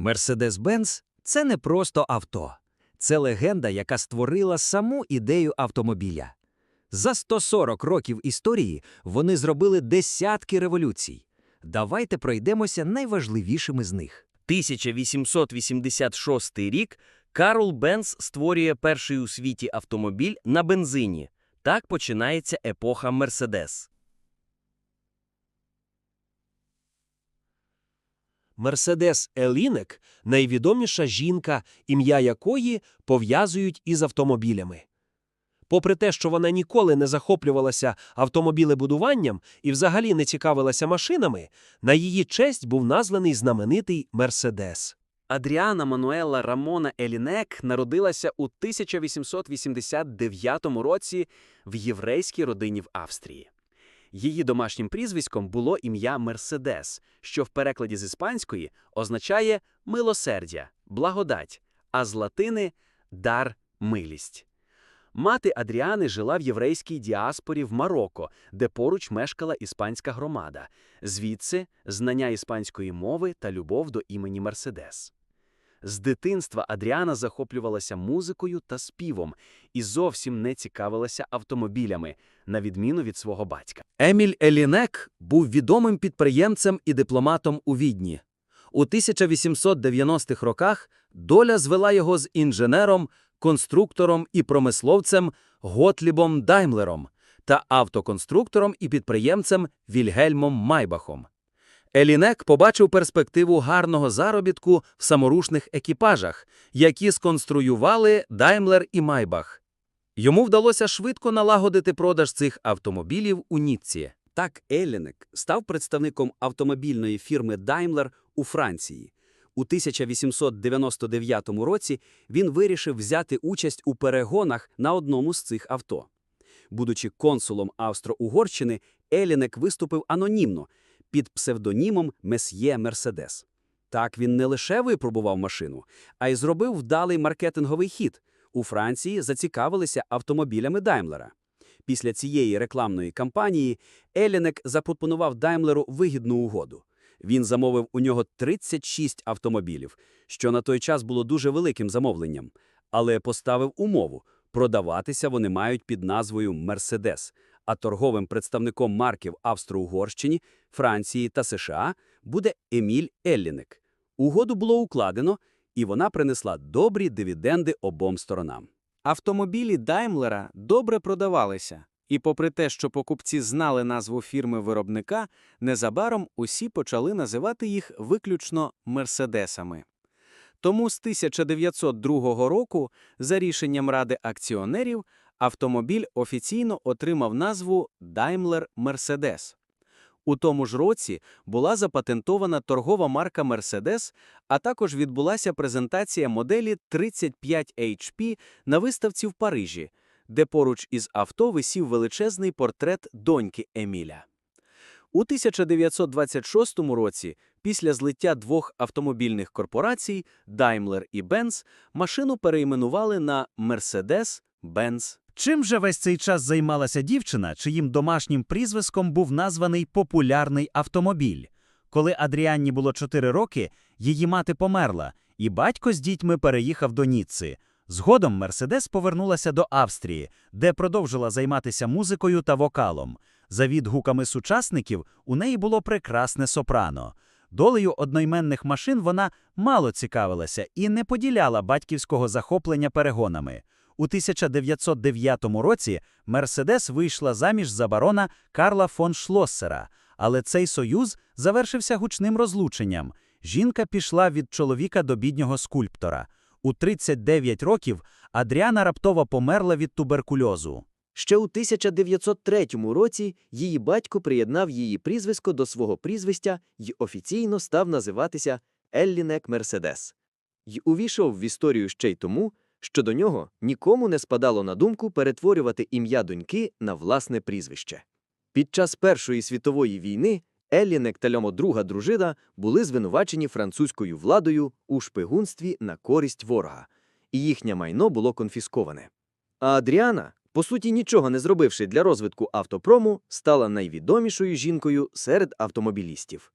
Mercedes-Benz – це не просто авто. Це легенда, яка створила саму ідею автомобіля. За 140 років історії вони зробили десятки революцій. Давайте пройдемося найважливішими з них. 1886 рік Карл Бенц створює перший у світі автомобіль на бензині. Так починається епоха Мерседес. Мерседес Елінек – найвідоміша жінка, ім'я якої пов'язують із автомобілями. Попри те, що вона ніколи не захоплювалася автомобілебудуванням і взагалі не цікавилася машинами, на її честь був названий знаменитий Мерседес. Адріана Мануела Рамона Елінек народилася у 1889 році в єврейській родині в Австрії. Її домашнім прізвиськом було ім'я Мерседес, що в перекладі з іспанської означає милосердя, благодать, а з латини дар милість. Мати Адріани жила в єврейській діаспорі в Марокко, де поруч мешкала іспанська громада, звідси знання іспанської мови та любов до імені Мерседес. З дитинства Адріана захоплювалася музикою та співом і зовсім не цікавилася автомобілями, на відміну від свого батька. Еміль Елінек був відомим підприємцем і дипломатом у Відні. У 1890-х роках доля звела його з інженером, конструктором і промисловцем Готлібом Даймлером та автоконструктором і підприємцем Вільгельмом Майбахом. Елінек побачив перспективу гарного заробітку в саморушних екіпажах, які сконструювали Даймлер і Майбах. Йому вдалося швидко налагодити продаж цих автомобілів у Ніцці. Так Елінек став представником автомобільної фірми Daimler у Франції. У 1899 році він вирішив взяти участь у перегонах на одному з цих авто. Будучи консулом Австро-Угорщини, Елінек виступив анонімно під псевдонімом Месьє Мерседес. Так він не лише випробував машину, а й зробив вдалий маркетинговий хід. У Франції зацікавилися автомобілями Даймлера. Після цієї рекламної кампанії Елінек запропонував Даймлеру вигідну угоду. Він замовив у нього 36 автомобілів, що на той час було дуже великим замовленням, але поставив умову – продаватися вони мають під назвою «Мерседес», а торговим представником марки в Австро-Угорщині, Франції та США буде Еміль Еллінек. Угоду було укладено, і вона принесла добрі дивіденди обом сторонам. Автомобілі Даймлера добре продавалися, і попри те, що покупці знали назву фірми-виробника, незабаром усі почали називати їх виключно «мерседесами». Тому з 1902 року, за рішенням Ради акціонерів, автомобіль офіційно отримав назву Daimler Mercedes. У тому ж році була запатентована торгова марка Mercedes, а також відбулася презентація моделі 35 HP на виставці в Парижі, де поруч із авто висів величезний портрет доньки Еміля. У 1926 році, після злиття двох автомобільних корпорацій Daimler і Benz, машину перейменували на Mercedes-Benz. Чим же весь цей час займалася дівчина, чиїм домашнім прізвиском був названий популярний автомобіль? Коли Адріанні було 4 роки, її мати померла, і батько з дітьми переїхав до Ніцци. Згодом Мерседес повернулася до Австрії, де продовжила займатися музикою та вокалом. За відгуками сучасників, у неї було прекрасне сопрано. Долею одноіменних машин вона мало цікавилася і не поділяла батьківського захоплення перегонами. У 1909 році Мерседес вийшла заміж за барона Карла фон Шлоссера, але цей союз завершився гучним розлученням. Жінка пішла від чоловіка до біднього скульптора. У 39 років Адріана раптово померла від туберкульозу. Ще у 1903 році її батько приєднав її прізвисько до свого прізвища й офіційно став називатися Еллінек Мерседес. Й увійшов в історію ще й тому, що до нього нікому не спадало на думку перетворювати ім'я доньки на власне прізвище. Під час Першої світової війни Еллінек та Льомо друга дружина були звинувачені французькою владою у шпигунстві на користь ворога, і їхнє майно було конфісковане. А Адріана, по суті, нічого не зробивши для розвитку автопрому, стала найвідомішою жінкою серед автомобілістів.